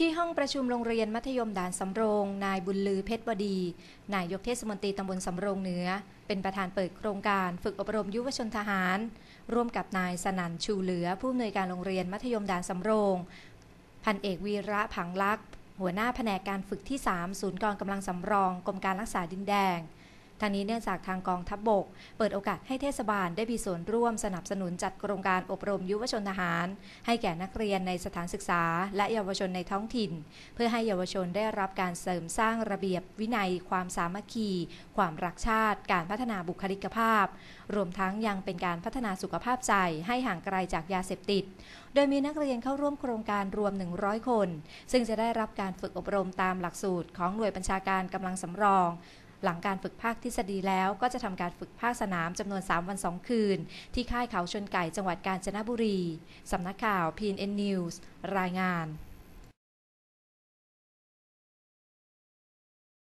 ที่ห้องประชุมโรงเรียนมัธยมด่านสำโรง นายบุญลือเพชรวดี นายกเทศมนตรีตำบลสำโรงเหนือ เป็นประธานเปิดโครงการฝึกอบรมยุวชนทหาร ร่วมกับนายสนันชูเหลือ ผู้อำนวยการโรงเรียนมัธยมด่านสำโรง พันเอกวีระผังลักษ์หัวหน้าแผนกการฝึกที่ 3 ศูนย์กองกำลังสำรองกรมการรักษาดินแดง ทางนี้เนื่องจากทางกองทัพบบก เปิดโอกาสให้เทศบาลได้มีส่วนร่วมสนับสนุนจัดโครงการอบรมยุวชนทหาร ให้แก่นักเรียนในสถานศึกษา และเยาวชนในท้องถิ่น เพื่อให้เยาวชนได้รับการเสริมสร้างระเบียบวินัย ความสามัคคี ความรักชาติ การพัฒนาบุคลิกภาพ รวมทั้งยังเป็นการพัฒนาสุขภาพใจ ให้ห่างไกลจากยาเสพติด โดยมีนักเรียนเข้าร่วมโครงการรวม 100 คน ซึ่งจะได้รับการฝึกอบรมตามหลักสูตรของหน่วยบัญชาการกำลังสำรอง หลังการฝึกภาคทฤษฎีแล้วก็จะทำการฝึกภาคสนามจำนวน 3 วัน 2 คืน ที่ค่ายเขาชนไก่จังหวัดกาญจนบุรีสำนักข่าว PNN News รายงาน